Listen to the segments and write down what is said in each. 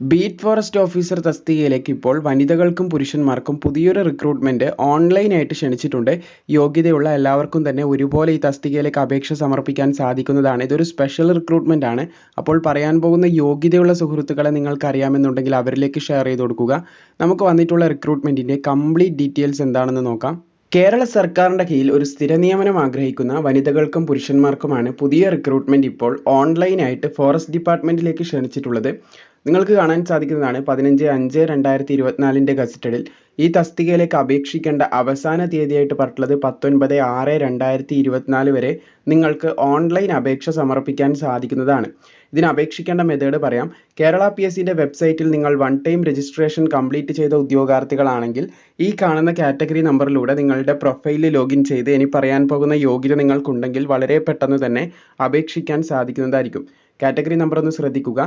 Beat forest officer തസ്തികയിലേക്ക് ഇപ്പോൾ വനിതകൾക്കും പുരുഷന്മാർക്കും പുതിയൊരു റിക്രൂട്ട്മെന്റ് ഓൺലൈനായിട്ട് ക്ഷണിച്ചിട്ടുണ്ട്. യോഗ്യതയുള്ള എല്ലാവർക്കും തന്നെ ഒരുപോലെ ഈ തസ്തികയിലേക്ക് അപേക്ഷ സമർപ്പിക്കാൻ സാധിക്കുന്നതാണ്. ഇതൊരു സ്പെഷ്യൽ റിക്രൂട്ട്മെന്റ് ആണ്. അപ്പോൾ പറയാൻ പോകുന്ന യോഗ്യതയുള്ള സുഹൃത്തുക്കളെ നിങ്ങൾക്ക് അറിയാമെന്നുണ്ടെങ്കിൽ അവരിലേക്ക് ഷെയർ ചെയ്ത് കൊടുക്കുക. നമുക്ക് വന്നിട്ടുള്ള റിക്രൂട്ട്മെന്റിന്റെ കംപ്ലീറ്റ് ഡീറ്റെയിൽസ് എന്താണെന്ന് നോക്കാം. കേരള സർക്കാരിന്റെ കീഴിൽ ഒരു സ്ഥിര നിയമനം ആഗ്രഹിക്കുന്ന വനിതകൾക്കും പുരുഷന്മാർക്കുമാണ് പുതിയ റിക്രൂട്ട്മെന്റ് ഇപ്പോൾ ഓൺലൈനായിട്ട് ഫോറസ്റ്റ് ഡിപ്പാർട്ട്മെന്റിലേക്ക് ക്ഷണിച്ചിട്ടുള്ളത്. നിങ്ങൾക്ക് കാണാൻ സാധിക്കുന്നതാണ് പതിനഞ്ച് അഞ്ച് രണ്ടായിരത്തി ഇരുപത്തിനാലിന്റെ ഗസറ്റഡിൽ. ഈ തസ്തികയിലേക്ക് അപേക്ഷിക്കേണ്ട അവസാന തീയതിയായിട്ട് പറഞ്ഞിട്ടുള്ളത് പത്തൊൻപത് ആറ് രണ്ടായിരത്തി ഇരുപത്തിനാല് വരെ നിങ്ങൾക്ക് ഓൺലൈൻ അപേക്ഷ സമർപ്പിക്കാൻ സാധിക്കുന്നതാണ്. ഇതിന് അപേക്ഷിക്കേണ്ട മെത്തേഡ് പറയാം. കേരള പി എസ് സിന്റെ വെബ്സൈറ്റിൽ നിങ്ങൾ വൺ ടൈം രജിസ്ട്രേഷൻ കംപ്ലീറ്റ് ചെയ്ത ഉദ്യോഗാർത്ഥികളാണെങ്കിൽ ഈ കാണുന്ന കാറ്റഗറി നമ്പറിലൂടെ നിങ്ങളുടെ പ്രൊഫൈലിൽ ലോഗിൻ ചെയ്ത് ഇനി പറയാൻ പോകുന്ന യോഗ്യത നിങ്ങൾക്കുണ്ടെങ്കിൽ വളരെ പെട്ടെന്ന് തന്നെ അപേക്ഷിക്കാൻ സാധിക്കുന്നതായിരിക്കും. കാറ്റഗറി നമ്പർ ഒന്ന് ശ്രദ്ധിക്കുക.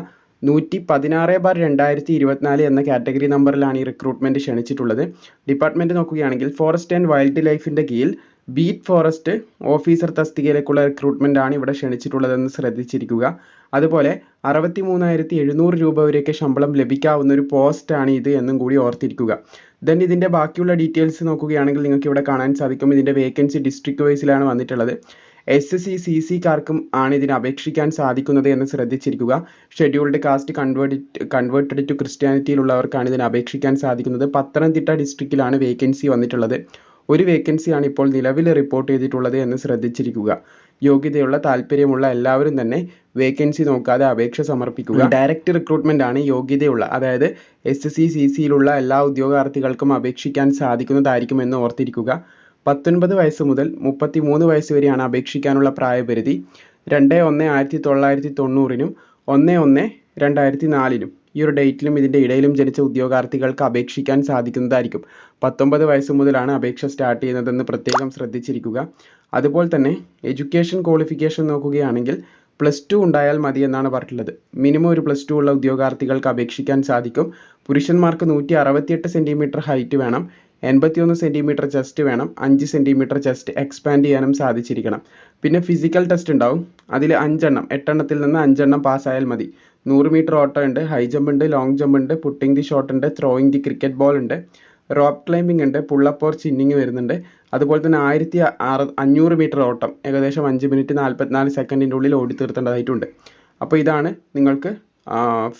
നൂറ്റി പതിനാറ് ബാർ രണ്ടായിരത്തി ഇരുപത്തിനാല് എന്ന കാറ്റഗറി നമ്പറിലാണ് ഈ റിക്രൂട്ട്മെന്റ് ക്ഷണിച്ചിട്ടുള്ളത്. ഡിപ്പാർട്ട്മെന്റ് നോക്കുകയാണെങ്കിൽ ഫോറസ്റ്റ് ആൻഡ് വൈൽഡ് ലൈഫിന്റെ കീഴിൽ ബീറ്റ് ഫോറസ്റ്റ് ഓഫീസർ തസ്തികയിലേക്കുള്ള റിക്രൂട്ട്മെന്റ് ആണ് ഇവിടെ ക്ഷണിച്ചിട്ടുള്ളതെന്ന് ശ്രദ്ധിച്ചിരിക്കുക. അതുപോലെ അറുപത്തി മൂന്നായിരത്തി എഴുന്നൂറ് രൂപ വരെയൊക്കെ ശമ്പളം ലഭിക്കാവുന്ന ഒരു പോസ്റ്റ് ആണ് ഇത് എന്നും കൂടി ഓർത്തിരിക്കുക. ദെൻ ഇതിന്റെ ബാക്കിയുള്ള ഡീറ്റെയിൽസ് നോക്കുകയാണെങ്കിൽ നിങ്ങൾക്ക് ഇവിടെ കാണാൻ സാധിക്കും. ഇതിന്റെ വേക്കൻസി ഡിസ്ട്രിക്ട് വൈസിലാണ് വന്നിട്ടുള്ളത്. എസ് സി സി സിക്കാർക്കും ആണ് ഇതിന് അപേക്ഷിക്കാൻ സാധിക്കുന്നത് എന്ന് ശ്രദ്ധിച്ചിരിക്കുക. Scheduled caste convert converted to ക്രിസ്ത്യാനിറ്റിയിലുള്ളവർക്കാണ് ഇതിന് അപേക്ഷിക്കാൻ സാധിക്കുന്നത്. പത്തനംതിട്ട ഡിസ്ട്രിക്റ്റിലാണ് വേക്കൻസി വന്നിട്ടുള്ളത്. ഒരു വേക്കൻസിയാണ് ഇപ്പോൾ നിലവിൽ റിപ്പോർട്ട് ചെയ്തിട്ടുള്ളത് എന്ന് ശ്രദ്ധിച്ചിരിക്കുക. യോഗ്യതയുള്ള താല്പര്യമുള്ള എല്ലാവരും തന്നെ വേക്കൻസി നോക്കാതെ അപേക്ഷ സമർപ്പിക്കുക. ഡയറക്റ്റ് റിക്രൂട്ട്മെന്റ് ആണ് യോഗ്യതയുള്ള അതായത് എസ് സി സി സിയിലുള്ള എല്ലാ ഉദ്യോഗാർത്ഥികൾക്കും അപേക്ഷിക്കാൻ സാധിക്കുന്നതായിരിക്കും എന്ന് ഓർത്തിരിക്കുക. പത്തൊൻപത് വയസ്സ് മുതൽ മുപ്പത്തി മൂന്ന് വയസ്സ് വരെയാണ് അപേക്ഷിക്കാനുള്ള പ്രായപരിധി. രണ്ട് ഒന്ന് ആയിരത്തി തൊള്ളായിരത്തി തൊണ്ണൂറിനും ഒന്ന് ഒന്ന് രണ്ടായിരത്തി നാലിനും ഈ ഒരു ഡേറ്റിലും ഇതിന്റെ ഇടയിലും ജനിച്ച ഉദ്യോഗാർത്ഥികൾക്ക് അപേക്ഷിക്കാൻ സാധിക്കുന്നതായിരിക്കും. പത്തൊമ്പത് വയസ്സ് മുതലാണ് അപേക്ഷ സ്റ്റാർട്ട് ചെയ്യുന്നതെന്ന് പ്രത്യേകം ശ്രദ്ധിച്ചിരിക്കുക. അതുപോലെ തന്നെ എഡ്യൂക്കേഷൻ ക്വാളിഫിക്കേഷൻ നോക്കുകയാണെങ്കിൽ പ്ലസ് ടു ഉണ്ടായാൽ മതി എന്നാണ് പറഞ്ഞിട്ടുള്ളത്. മിനിമം ഒരു പ്ലസ് ടു ഉള്ള ഉദ്യോഗാർത്ഥികൾക്ക് അപേക്ഷിക്കാൻ സാധിക്കും. പുരുഷന്മാർക്ക് നൂറ്റി അറുപത്തിയെട്ട് സെന്റിമീറ്റർ ഹൈറ്റ് വേണം. എൺപത്തിയൊന്ന് സെന്റിമീറ്റർ ചെസ്റ്റ് വേണം അഞ്ച് സെന്റിമീറ്റർ ചെസ്റ്റ് എക്സ്പാൻഡ് ചെയ്യാനും സാധിച്ചിരിക്കണം. പിന്നെ ഫിസിക്കൽ ടെസ്റ്റ് ഉണ്ടാവും. അതിൽ അഞ്ചെണ്ണം എട്ടെണ്ണത്തിൽ നിന്ന് അഞ്ചെണ്ണം പാസ്സായാൽ മതി. നൂറ് മീറ്റർ ഓട്ടം ഉണ്ട് ഹൈ ജമ്പ് ഉണ്ട് ലോങ് ജമ്പ് ഉണ്ട് പുട്ടിംഗ് ദി ഷോട്ട് ഉണ്ട് ത്രോയിങ് ദി ക്രിക്കറ്റ് ബോൾ ഉണ്ട് റോപ്പ് ക്ലൈമ്പിംഗ് ഉണ്ട് പുള്ളപ്പ് ഓർ ചിന്നിങ് വരുന്നുണ്ട്. അതുപോലെ തന്നെ ആയിരത്തി ആറ് അഞ്ഞൂറ് മീറ്റർ ഓട്ടം ഏകദേശം അഞ്ച് മിനിറ്റ് നാൽപ്പത്തിനാല് സെക്കൻഡിന്റെ ഉള്ളിൽ ഓടി തീർത്തേണ്ടതായിട്ടുണ്ട് അപ്പോൾ ഇതാണ് നിങ്ങൾക്ക്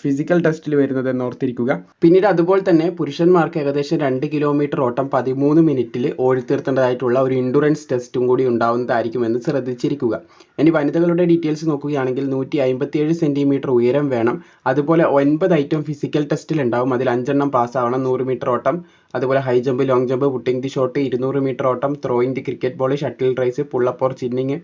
ഫിസിക്കൽ ടെസ്റ്റിൽ വരുന്നത് എന്ന് ഓർത്തിരിക്കുക. പിന്നീട് അതുപോലെ തന്നെ പുരുഷന്മാർക്ക് ഏകദേശം രണ്ട് കിലോമീറ്റർ ഓട്ടം പതിമൂന്ന് മിനിറ്റിൽ ഓടിത്തീർത്തേണ്ടതായിട്ടുള്ള ഒരു ഇൻഡുറൻസ് ടെസ്റ്റും കൂടി ഉണ്ടാവുന്നതായിരിക്കും എന്ന് ശ്രദ്ധിച്ചിരിക്കുക. ഇനി വനിതകളുടെ ഡീറ്റെയിൽസ് നോക്കുകയാണെങ്കിൽ നൂറ്റി അമ്പത്തിയേഴ് സെന്റിമീറ്റർ ഉയരം വേണം. അതുപോലെ ഒൻപത് ഐറ്റം ഫിസിക്കൽ ടെസ്റ്റിൽ ഉണ്ടാവും. അതിൽ അഞ്ചെണ്ണം പാസ്സാവണം നൂറ് മീറ്റർ ഓട്ടം. അതുപോലെ high jump long jump putting the shot ഇരുന്നൂറ് മീറ്റർ ഓട്ടം throwing the cricket ball shuttle race pullup or chinning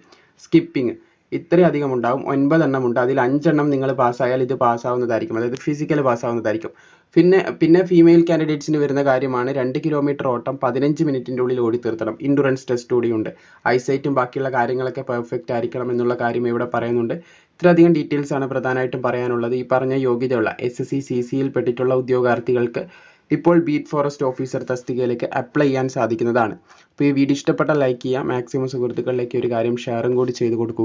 skipping ഇത്രയധികം ഉണ്ടാവും. ഒൻപതെണ്ണം ഉണ്ട്. അതിൽ അഞ്ചെണ്ണം നിങ്ങൾ പാസ്സായാൽ ഇത് പാസ്സാവുന്നതായിരിക്കും. അതായത് ഫിസിക്കൽ പാസ്സാവുന്നതായിരിക്കും. പിന്നെ പിന്നെ ഫീമെയിൽ കാൻഡിഡേറ്റ്സിന് വരുന്ന കാര്യമാണ് രണ്ട് കിലോമീറ്റർ ഓട്ടം പതിനഞ്ച് മിനിറ്റിന്റെ ഉള്ളിൽ ഓടി തീർത്തണം. ഇൻഡുറൻസ് ടെസ്റ്റ് കൂടിയുണ്ട് ഐസൈറ്റും ബാക്കിയുള്ള കാര്യങ്ങളൊക്കെ പെർഫെക്റ്റ് ആയിരിക്കണം എന്നുള്ള കാര്യം ഇവിടെ പറയുന്നുണ്ട്. ഇത്രയധികം ഡീറ്റെയിൽസ് ആണ് പ്രധാനമായിട്ടും പറയാനുള്ളത്. ഈ പറഞ്ഞ യോഗ്യതയുള്ള എസ് എസ് സി സിയിൽ പെട്ടിട്ടുള്ള ഉദ്യോഗാർത്ഥികൾക്ക് ഇപ്പോൾ ബീറ്റ് ഫോറസ്റ്റ് ഓഫീസർ തസ്തികയിലേക്ക് അപ്ലൈ ചെയ്യാൻ സാധിക്കുന്നതാണ്. അപ്പോൾ ഈ വീഡിയോ ഇഷ്ടപ്പെട്ടാൽ ലൈക്ക് ചെയ്യുക. മാക്സിമം സുഹൃത്തുക്കളിലേക്ക് ഒരു കാര്യം ഷെയറും കൂടി ചെയ്ത് കൊടുക്കുക.